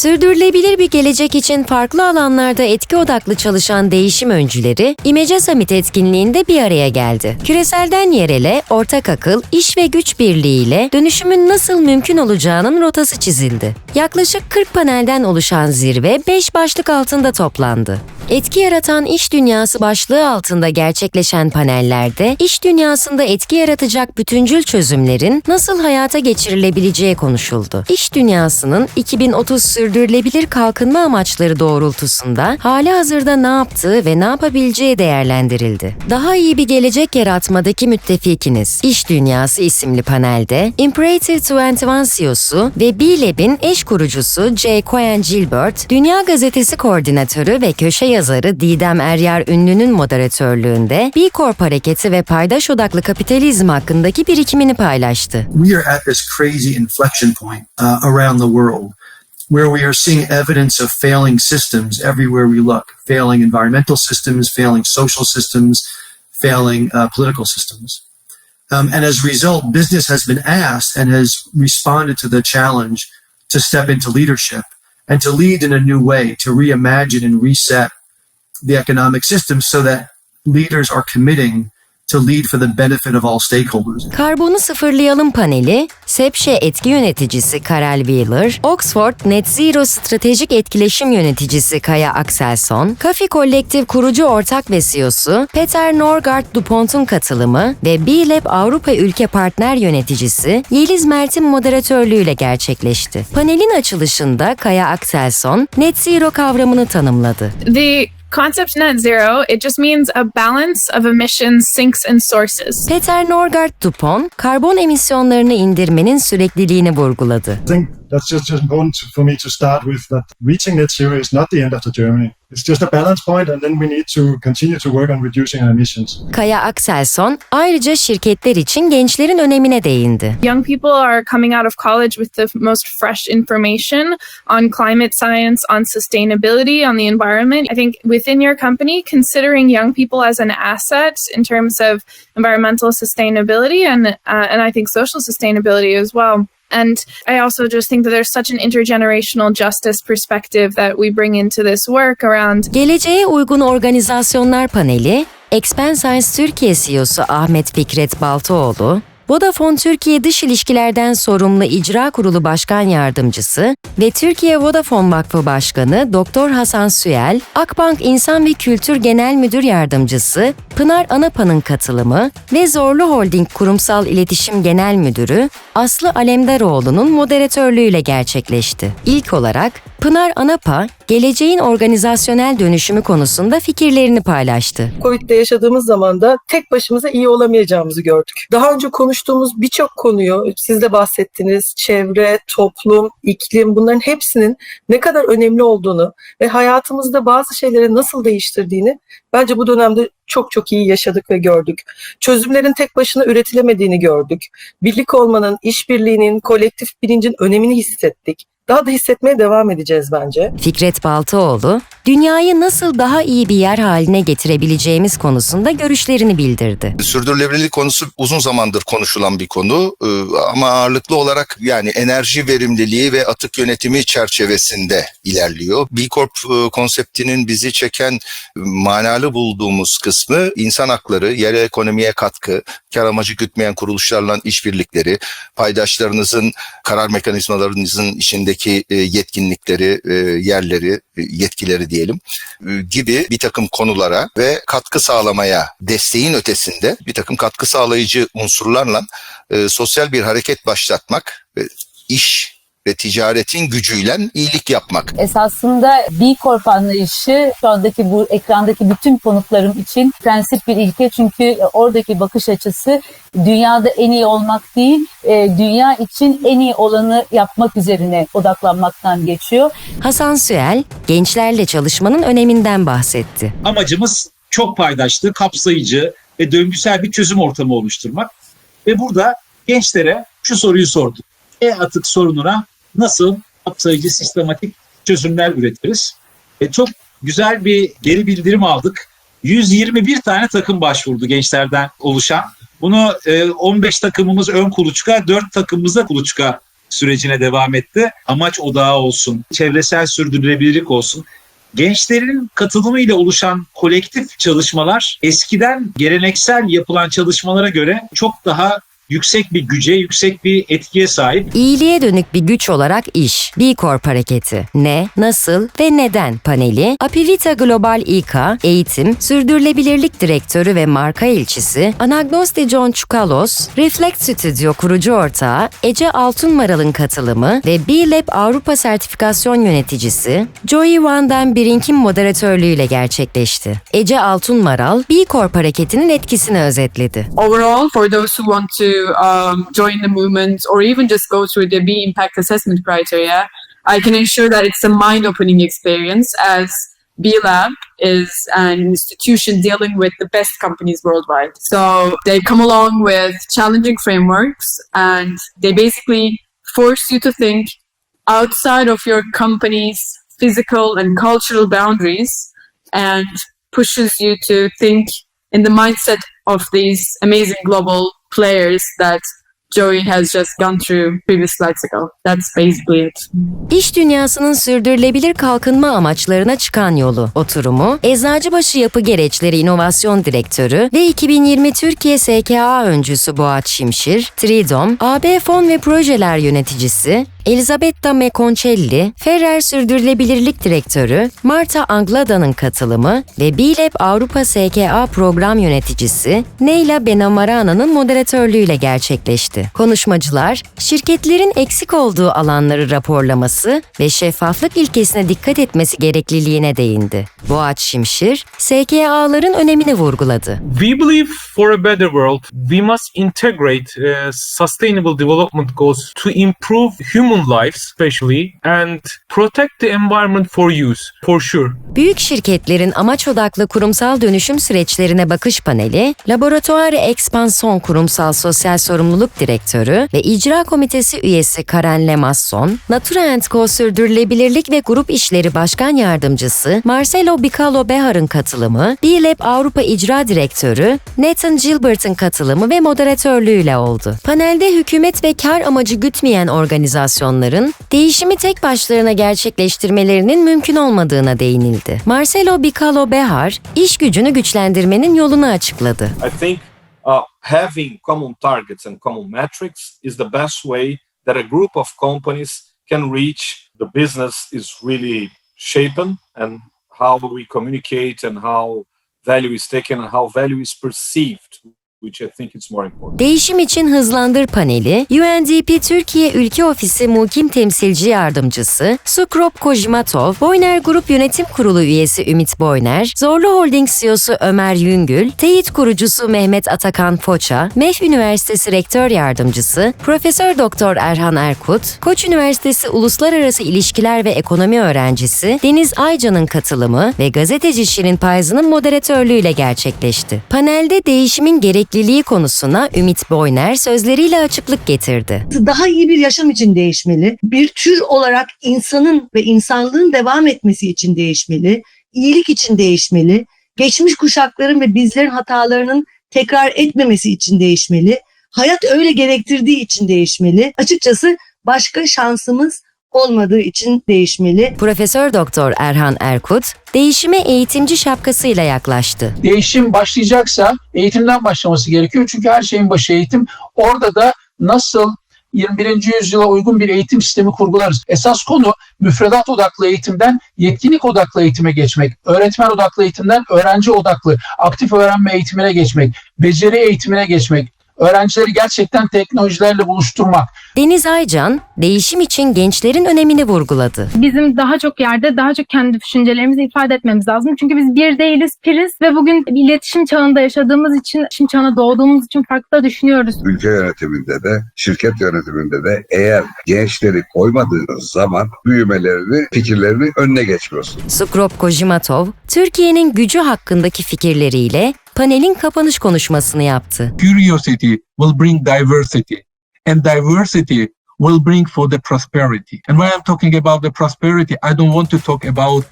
Sürdürülebilir bir gelecek için farklı alanlarda etki odaklı çalışan değişim öncüleri İmece Summit etkinliğinde bir araya geldi. Küreselden yerele, ortak akıl, iş ve güç birliğiyle dönüşümün nasıl mümkün olacağının rotası çizildi. Yaklaşık 40 panelden oluşan zirve 5 başlık altında toplandı. Etki yaratan iş dünyası başlığı altında gerçekleşen panellerde iş dünyasında etki yaratacak bütüncül çözümlerin nasıl hayata geçirilebileceği konuşuldu. İş dünyasının 2030 sürdürülebilir kalkınma amaçları doğrultusunda hali hazırda ne yaptığı ve ne yapabileceği değerlendirildi. Daha iyi bir gelecek yaratmadaki müttefikiniz. İş Dünyası isimli panelde Imperative 21 CEO'su ve B-Lab'in eş kurucusu J. Cohen Gilbert, Dünya Gazetesi koordinatörü ve köşe yazarı Didem Eryar Ünlü'nün moderatörlüğünde B Corp hareketi ve paydaş odaklı kapitalizm hakkındaki birikimini paylaştı. we are at this crazy inflection point uh, around the world where we are seeing evidence of failing systems everywhere we look failing environmental systems, failing social systems, failing uh, political systems. Um, and as a result, business has been asked and has responded to the challenge to step into leadership and to lead in a new way, to reimagine and reset the economic system so that leaders are committing to lead for the benefit of all stakeholders. Karbonu sıfırlayalım paneli, Sepşe etki yöneticisi Karel Wheeler, Oxford Net Zero stratejik etkileşim yöneticisi Kaya Akselson, Kafi Kolektif kurucu ortak ve CEO'su Peter Norgard Dupont'un katılımı ve B-Lab Avrupa Ülke Partner Yöneticisi Yeliz Mert'in moderatörlüğüyle gerçekleşti. Panelin açılışında Kaya Akselson, Net Zero kavramını tanımladı. The concept net zero, it just means a balance of emissions, sinks, and sources. Peter Norgard Dupont, karbon emisyonlarını indirmenin sürekliliğini vurguladı. Think that's just, just important to- for me to start with that reaching net zero is not the end of the journey. It's just a balance point, and then we need to continue to work on reducing our emissions. Kaya Akselson ayrıca şirketler için gençlerin önemine değindi. Young people are coming out of college with the most fresh information on climate science, on sustainability, on the environment. I think within your company, considering young people as an asset in terms of environmental sustainability and uh, and I think social sustainability as well. And I also just think that there's such an intergenerational justice perspective that we bring into this work around Geleceğe uygun organizasyonlar paneli, Expen Science Türkiye CEO'su Ahmet Fikret Baltaoğlu, Vodafone Türkiye Dış İlişkilerden sorumlu İcra Kurulu Başkan Yardımcısı ve Türkiye Vodafone Vakfı Başkanı Doktor Hasan Süel, Akbank İnsan ve Kültür Genel Müdür Yardımcısı Pınar Anapa'nın katılımı ve Zorlu Holding Kurumsal İletişim Genel Müdürü Aslı Alemdaroğlu'nun moderatörlüğüyle gerçekleşti. İlk olarak Pınar Anapa, geleceğin organizasyonel dönüşümü konusunda fikirlerini paylaştı. Covid'de yaşadığımız zaman da tek başımıza iyi olamayacağımızı gördük. Daha önce konuştuğumuz birçok konuyu siz de bahsettiniz. Çevre, toplum, iklim bunların hepsinin ne kadar önemli olduğunu ve hayatımızda bazı şeyleri nasıl değiştirdiğini bence bu dönemde çok çok iyi yaşadık ve gördük. Çözümlerin tek başına üretilemediğini gördük. Birlik olmanın, işbirliğinin, kolektif bilincin önemini hissettik. Daha da hissetmeye devam edeceğiz bence. Fikret Baltaoğlu, dünyayı nasıl daha iyi bir yer haline getirebileceğimiz konusunda görüşlerini bildirdi. Sürdürülebilirlik konusu uzun zamandır konuşulan bir konu Ee, ama ağırlıklı olarak yani enerji verimliliği ve atık yönetimi çerçevesinde ilerliyor. B Corp e, konseptinin bizi çeken e, manalı bulduğumuz kısmı insan hakları, yerel ekonomiye katkı, kar amacı gütmeyen kuruluşlarla işbirlikleri, paydaşlarınızın karar mekanizmalarınızın içindeki e, yetkinlikleri, e, yerleri, e, yetkileri diyelim gibi bir takım konulara ve katkı sağlamaya desteğin ötesinde bir takım katkı sağlayıcı unsurlarla sosyal bir hareket başlatmak iş ve ticaretin gücüyle iyilik yapmak. Esasında B Corp anlayışı şu andaki bu ekrandaki bütün konuklarım için prensip bir ilke çünkü oradaki bakış açısı dünyada en iyi olmak değil, e, dünya için en iyi olanı yapmak üzerine odaklanmaktan geçiyor. Hasan Süel, gençlerle çalışmanın öneminden bahsetti. amacımız çok paydaşlı, kapsayıcı ve döngüsel bir çözüm ortamı oluşturmak. Ve burada gençlere şu soruyu sorduk. E-atık sorununa nasıl kapsayıcı, sistematik çözümler üretiriz? E, çok güzel bir geri bildirim aldık. 121 tane takım başvurdu gençlerden oluşan. Bunu e, 15 takımımız ön kuluçka, 4 takımımız da kuluçka sürecine devam etti. Amaç odağı olsun, çevresel sürdürülebilirlik olsun. Gençlerin katılımıyla oluşan kolektif çalışmalar eskiden geleneksel yapılan çalışmalara göre çok daha yüksek bir güce, yüksek bir etkiye sahip. İyiliğe dönük bir güç olarak iş, B Corp hareketi, ne, nasıl ve neden paneli, Apivita Global İK, eğitim, sürdürülebilirlik direktörü ve marka ilçisi, Anagnosti John Çukalos, Reflect Studio kurucu ortağı, Ece Altunmaral'ın katılımı ve B-Lab Avrupa Sertifikasyon Yöneticisi, Joey Van Den Brink'in moderatörlüğüyle gerçekleşti. Ece Altunmaral, B Corp hareketinin etkisini özetledi. overall for those who want to um, join the movement or even just go through the B impact assessment criteria, I can ensure that it's a mind opening experience as B Lab is an institution dealing with the best companies worldwide. So they come along with challenging frameworks and they basically force you to think outside of your company's physical and cultural boundaries and pushes you to think in the mindset of these amazing global players that Joey has just gone through previous slides ago. That's basically it. İş dünyasının sürdürülebilir kalkınma amaçlarına çıkan yolu oturumu, Eczacıbaşı Yapı Gereçleri İnovasyon Direktörü ve 2020 Türkiye SKA öncüsü Boğaç Şimşir, Tridom, AB Fon ve Projeler Yöneticisi, Elizabetta Meconcelli, Ferrer Sürdürülebilirlik Direktörü, Marta Anglada'nın katılımı ve B-Lab Avrupa SKA Program Yöneticisi Neyla Benamarana'nın moderatörlüğüyle gerçekleşti. Konuşmacılar, şirketlerin eksik olduğu alanları raporlaması ve şeffaflık ilkesine dikkat etmesi gerekliliğine değindi. Boğaç Şimşir, SKA'ların önemini vurguladı. We believe for a better world, we must integrate uh, sustainable development goals to improve human lives, especially, and protect the environment for use, for sure. Büyük şirketlerin amaç odaklı kurumsal dönüşüm süreçlerine bakış paneli, Laboratuvar Expansion Kurumsal Sosyal Sorumluluk Direktörü ve İcra Komitesi üyesi Karen Lemasson, Natura Co Sürdürülebilirlik ve Grup İşleri Başkan Yardımcısı Marcelo Bicalo Behar'ın katılımı, B-Lab Avrupa İcra Direktörü Nathan Gilbert'ın katılımı ve moderatörlüğüyle oldu. Panelde hükümet ve kar amacı gütmeyen organizasyonların değişimi tek başlarına gerçekleştirmelerinin mümkün olmadığına değinildi. Marcelo Bicalo Behar, iş gücünü güçlendirmenin yolunu açıkladı. I think having common targets and common metrics is the best way that a group of companies can reach the business is really shapen and how we communicate and how value is taken and how value is perceived, Değişim için Hızlandır paneli, UNDP Türkiye Ülke Ofisi Mukim Temsilci Yardımcısı Sukrop Kojimatov, Boyner Grup Yönetim Kurulu üyesi Ümit Boyner, Zorlu Holding CEO'su Ömer Yüngül, Teyit kurucusu Mehmet Atakan Foça, MEF Üniversitesi Rektör Yardımcısı Profesör Doktor Erhan Erkut, Koç Üniversitesi Uluslararası İlişkiler ve Ekonomi öğrencisi Deniz Aycan'ın katılımı ve gazeteci Şirin Payız'ın moderatörlüğüyle gerçekleşti. Panelde değişimin gerekliliği konusuna Ümit Boyner sözleriyle açıklık getirdi. daha iyi bir yaşam için değişmeli. Bir tür olarak insanın ve insanlığın devam etmesi için değişmeli. iyilik için değişmeli. Geçmiş kuşakların ve bizlerin hatalarının tekrar etmemesi için değişmeli. Hayat öyle gerektirdiği için değişmeli. Açıkçası başka şansımız olmadığı için değişmeli. Profesör Doktor Erhan Erkut, değişime eğitimci şapkasıyla yaklaştı. değişim başlayacaksa eğitimden başlaması gerekiyor. Çünkü her şeyin başı eğitim. Orada da nasıl 21. yüzyıla uygun bir eğitim sistemi kurgularız. Esas konu müfredat odaklı eğitimden yetkinlik odaklı eğitime geçmek. Öğretmen odaklı eğitimden öğrenci odaklı aktif öğrenme eğitimine geçmek. Beceri eğitimine geçmek. Öğrencileri gerçekten teknolojilerle buluşturmak. Deniz Aycan, değişim için gençlerin önemini vurguladı. bizim daha çok yerde daha çok kendi düşüncelerimizi ifade etmemiz lazım. Çünkü biz bir değiliz, piriz ve bugün iletişim çağında yaşadığımız için, iletişim çağına doğduğumuz için farklı düşünüyoruz. ülke yönetiminde de şirket yönetiminde de eğer gençleri koymadığınız zaman büyümelerini, fikirlerini önüne geçmiyorsunuz. Sukrop Kojimatov, Türkiye'nin gücü hakkındaki fikirleriyle panelin kapanış konuşmasını yaptı. Curiosity will bring diversity, and diversity will bring for the prosperity. And when I'm talking about the prosperity, I don't want to talk about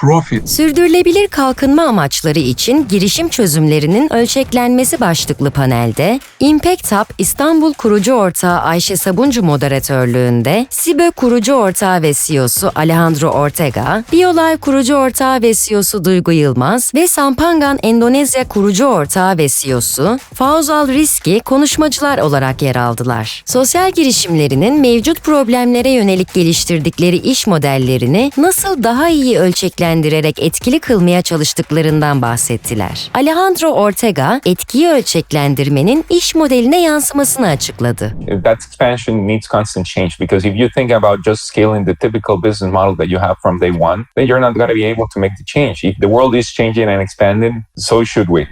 profit. Sürdürülebilir kalkınma amaçları için girişim çözümlerinin ölçeklenmesi başlıklı panelde Impact Hub İstanbul kurucu ortağı Ayşe Sabuncu moderatörlüğünde Sibe kurucu ortağı ve CEO'su Alejandro Ortega, BioLife kurucu ortağı ve CEO'su Duygu Yılmaz ve Sampangan Endonezya kurucu ortağı ve CEO'su Fauzal Riski konuşmacılar olarak yer aldılar. Sosyal girişimlerinin mevcut problemlere yönelik geliştirdikleri iş modellerini nasıl daha iyi ölçeklendirerek etkili kılmaya çalıştıklarından bahsettiler. Alejandro Ortega, etkiyi ölçeklendirmenin iş modeline yansımasını açıkladı. that expansion needs constant change because if you think about just scaling the typical business model that you have from day one, then you're not going to be able to make the change. If the world is changing and expanding, so should we.